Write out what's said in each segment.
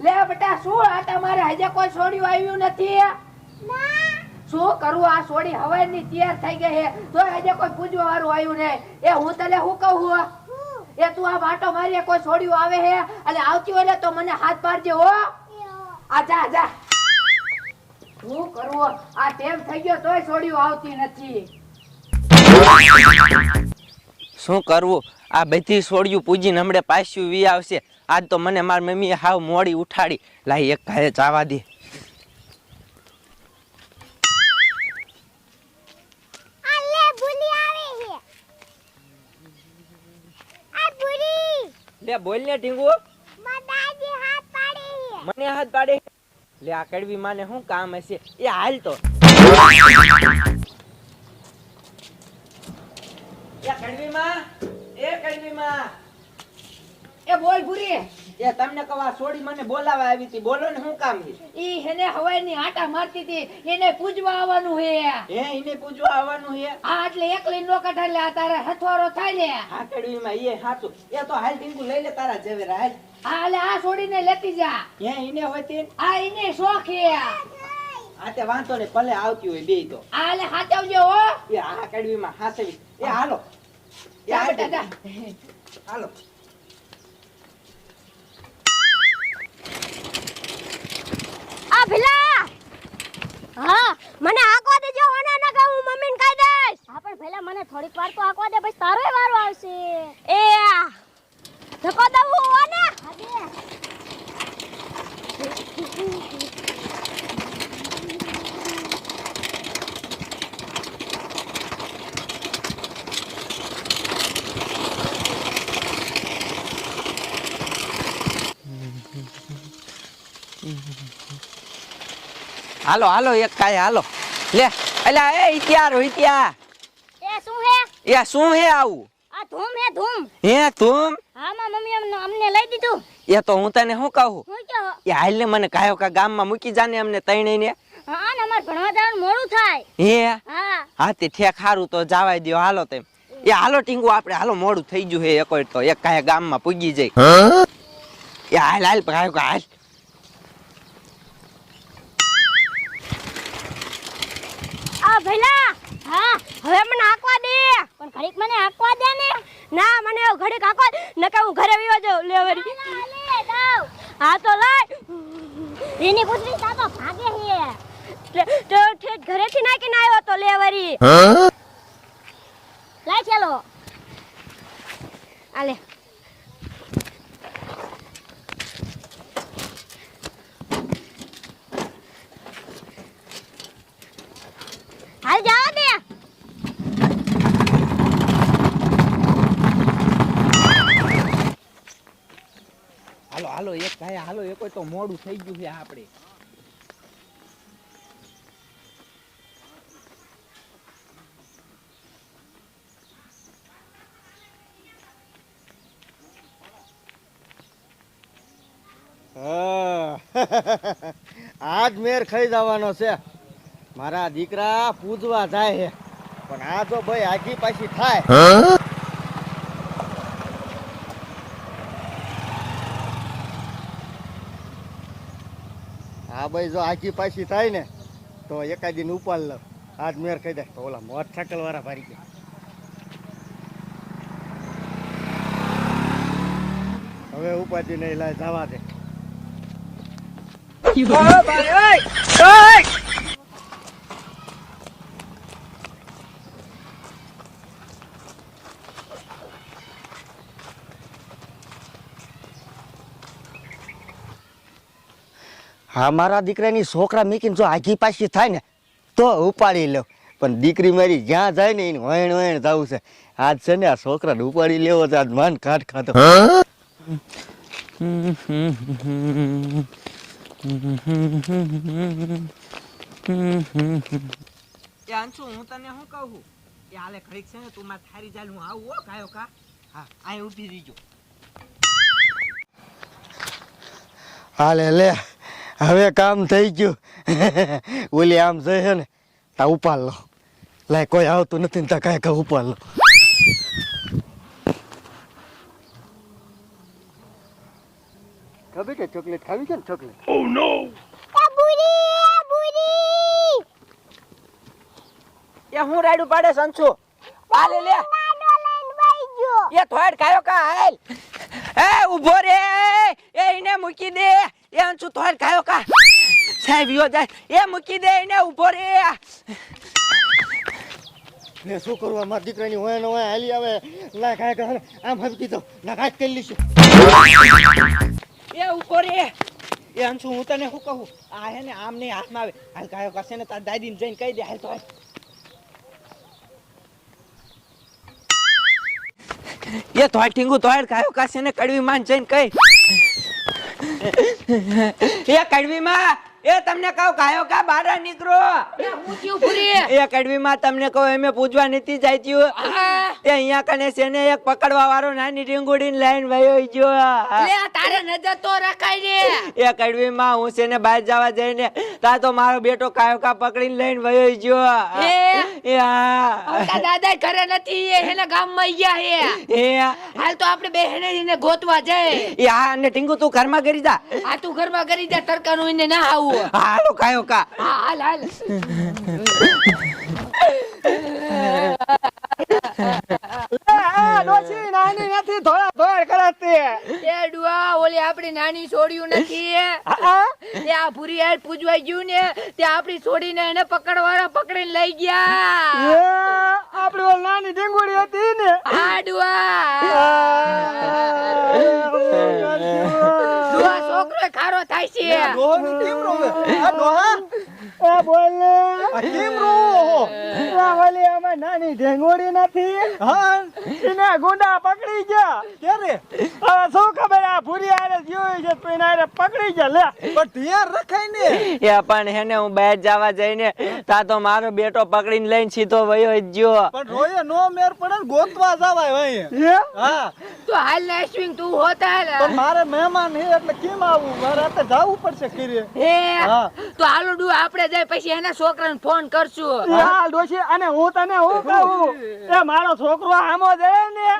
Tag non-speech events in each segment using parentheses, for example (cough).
લે બેટા, શું આ તમારે હજે કોઈ છોડ્યું આવ્યું નથી? શું કરું? આ સોડી હવે ની તૈયાર થઈ ગઈ છે. તો હજે કોઈ પૂજવા વાળું આવ્યું ને એ હું તને શું કહું એ તું આ માટો મારી કોઈ છોડ્યું આવે હે અને આવતી હોય તો મને હાથ પાડજે હો. આ જા જા. શું કરવું આ ટેમ થઈ ગયો તોય છોડ્યું આવતી નથી. શું કરવું? આ બધી છોડ્યું પૂજીને હમણે પાછું વી આવશે. આજ તો મને મારી મમ્મીએ હાવ મોડી ઉઠાડી. લાઈ એક ઘરે ચાવા દે. લે ભૂલી આવે છે આ ભૂરી લે બોલ ને ટીંગુ મને હાથ પાડે લે આ કડવી માને શું કામ હશે? એ હાલ તો. કડવી માં? એ કડવી માં એ બોલ ભૂરી. એ તમને કવા છોડી મને બોલાવા આવી હતી. બોલો ને શું કામ ઈ હેને હવાઈ ની આટા મારતી હતી. એને પૂજવા આવવાનું હે. હે એને પૂછવા આવવાનું છે આ એટલે એકલી નો કઢાય લે તારે હથવારો થાય લે આ કડવી માં એ હાચું. એ તો હાલ ટીંગુ લઈ લે તારા જેવેરા હાલ. આ એટલે આ છોડીને લેતી જા. હે એને હોય હા આ એને શોખ હે. આ તે વાંધો ને ભલે આવતી હોય બે તો. આ એટલે હાચવજો હો. એ આ કડવી માં હાસવી એ હાલો. હાલ બેટા જા હાલો. આ ભીલા! હા મને આકવા દેજો અને ના કહું મમ્મીને કહી દઈશ. હા પણ ભીલા મને થોડીક વાર તો આકવા દે પછી તારોય વારો આવશે. એ ધક્કો દઉં ઓને હાલો હાલો એક કાય હાલો. લે અલા એ ત્યાં રોઈ ત્યાં. એ શું હે? એ શું હે આવું? આ ધૂમ હે ધૂમ. હે ધૂમ? હા માં મમ્મી અમને અમને લઈ દીધું. એ તો હું તને શું કહું? હું કહો? એ હાલ ને મને કાયો કા ગામમાં મૂકી જાને અમને તૈણે ને હા ને અમાર ભણવા જવાનું મોડું થાય. હે? હા. હા તે ઠેક હારું તો જવાય દ્યો હાલો તેમ. એ હાલો ટીંગુ આપણે હાલો મોડું થઈ ગયું હે એક તો. એક કાય ગામમાં પૂગી જાય. એ હાલ હાલ કાયો કા હાલ. આ ભઈલા હા હવે મને હાંકવા દે. પણ ઘડીક મને હાંકવા દે ને. ના મને ઘડીક હાંકવા નકર હું ઘરે વિયો જાઉં. લેવરી હા તો લઈ એની પુત્રી તા તો ભાગે હે તો ઠેઠ ઘરેથી નાખીને આવ્યો તો લેવરી લઈ ચાલો આલે હાલ જવા દે હાલો હાલો એ કોઈ તો મોડું થઈ ગયું છે આપણે (laughs) આજ મેર ખાઈ જવાનો છે. મારા દીકરા પૂજવા જાય છે. પણ આ જો ભાઈ આજી પાછી થાય. આ ભાઈ જો આખી પાછી થાય ને, તો એકાદ દિન ઉપાડ લો આજ મેર કહી દે તો ઓલા મોટરસાયકલ વાળા ભારી ગયા. હવે ઉપાધી નહીં લાય જવા દે. હા મારા દીકરાની છોકરા મીકીને જો આઘી પાછી થાય ને તો ઉપાડી લો પણ દીકરી મારી જ્યાં જાય ને એને વહેણ વહેણ થવું છે. આજ છે ને આ છોકરાને ઉપાડી લેવો છે આજ માન કાઢ ખાતો હું તને શું કહું? છું હાલે ઘડીક છે ને તું મારે થારી ચાલ હું આવું હો કાયો કા? હા અહીં ઊભી રહીજો હાલે લે. હવે કામ થઈ ગયું. (laughs) ઓલી આમ જશે ને તા ઉપાડ લો લાય કોઈ આવતું નથી ને તા કાંઈ કાંઈ ઉપાડ લો ખબર છે ચોકલેટ ખાવી છે ને ચોકલેટ? એ નો એ હું રાડું પાડે સંચુ પાલે લે. નાનો લઈને વઈ ગયો એ થોડ ખાયો કા હાલ? એ ઊભો રે એ એને મૂકી દે. એ અંશુ થોડ કાયો કા. સાહેબ યો જાય. એ મૂકી દે એને ઊભો રે. ને શું કરવું મારા દીકરાની હોય ને હોય હાલી આવે. ના કાય કર આમ હબકી દો ના કાય કરી લઈશું. એ ઊભો રે. એ અંશુ હું તને શું કહું? આ હે ને આમ નહીં હાથમાં આવે. હાલ કાયો કાશે ને તાર દાદીને જઈને કહી દે. હાલ તો એ તોય ટીંગુ તોય કાયો કાશે ને કડવી માન જઈને કહી. એ કડવી માં એ તમને કહું કાયો કા બહાર નીકળો એ કડવી માં તમને કહું એમે પૂજવા નથી જાત્યું આ, તે અહીંયા કને છે ને એક પકડવા વાળો નાની ટીંગુડી લઈને વયો ગયો. લે તારે નજર તો રખાય ને એ કડવી માં હું છે ને બહાર જવા જઈને તા તો મારો બેટો કાયો કા પકડીને લઈને વયો ગયો. એ દાદા ઘરે નથી એ ગામમાં ગયા હે. એ હાલ તો આપણે બેહને ગોતવા જાય એ અને ટીંગુ તું ઘરમાં કરી જા. આ તું ઘરમાં કરી દે તરકાનું એને ના આવું. હાલો કાયો કા. હાલ હાલ. ડોસી નાની નથી થોડા થોડ કરાતી. એ ડુઆ ઓલી આપણી નાની છોડ્યું નથી આ ભૂરી હાલ પૂજવાઈ ગયું ને તે આપણી છોડીને એને પકડવાળા પકડીને લઈ ગયા. આપડી નાની ડીંગુડી હતી ને. હા ડુઆ. ડુઆ છોકરો ખારો થાય છે એ બોલે. કેમ રો ઓલી અમે નાની ઢેંગોડી નથી. હા. એને ગુંડા પકડી ગયા. ક્યારે? હવે શું ખબર આ ભૂરી આરે જોઈ છે તો એને આરે પકડી ગયા. લે. પણ તૈયાર રખાય ને. એ પણ હેને હું બહાર જવા જઈને તા તો મારો બેટો પકડીને લઈને સીધો વયો ગયો. પણ રોયે નો મેર પડે ને ગોતવા જવાય અહીં હા? તો હાલ ને સ્વિંગ તું હોતા હાલ પણ મારે મહેમાન હે એટલે કેમ આવું? મારે તો જવું પડશે ખીરે હે? હા. તો હાલો ડુ આપણે જાય પછી એના છોકરાને ફોન કરશું. યા ડોશી અને હું તને હું કહું? એ મારો છોકરો આમો દે ને?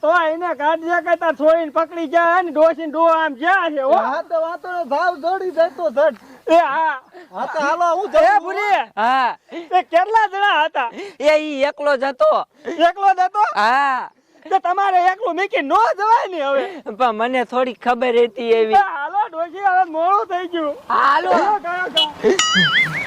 તો એને કાઢજે કે તાર છોડીને પકડી જાય ને ડોશી ડો આમ જ્યાં છે હો. હા તો વાતો ને ભાવ દોડી જતો ધડ એ હા. હા તો હાલો હું એ જઉં ભૂરી હા. એ કેટલા જણા હતા? એ એકલો જતો એકલો જતો હા. તમારે એકલું મીકી નો જવાય ને હવે. પણ મને થોડી ખબર હતી એવી. હાલો ડોશી હવે મોડું થઈ ગયું હાલો કયો, કયો, કયો.